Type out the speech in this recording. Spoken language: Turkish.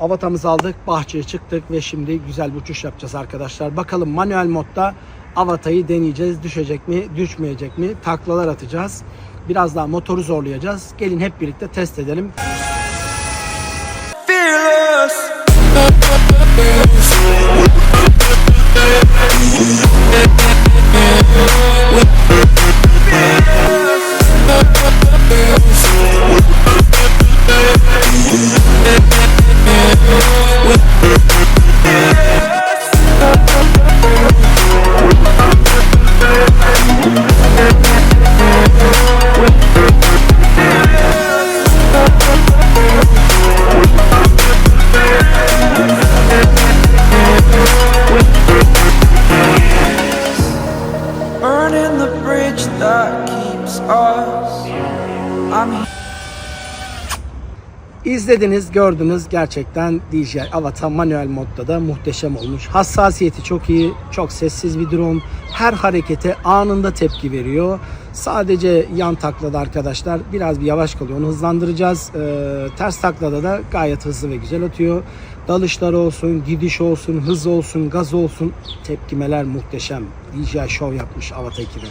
avatamızı aldık, bahçeye çıktık ve şimdi güzel bir uçuş yapacağız arkadaşlar. Bakalım manuel modda avatayı deneyeceğiz. Düşecek mi, düşmeyecek mi? Taklalar atacağız. Biraz daha motoru zorlayacağız. Gelin hep birlikte test edelim. fearless. Burning the bridge that keeps us. I'm İzlediniz, gördünüz. Gerçekten DJI Avata manuel modda da muhteşem olmuş. Hassasiyeti çok iyi, çok sessiz bir drone. Her harekete anında tepki veriyor. Sadece yan taklada arkadaşlar biraz bir yavaş kalıyor. Onu hızlandıracağız. Ee, ters taklada da gayet hızlı ve güzel atıyor. Dalışlar olsun, gidiş olsun, hız olsun, gaz olsun. Tepkimeler muhteşem. DJI Show yapmış Avata ekibi.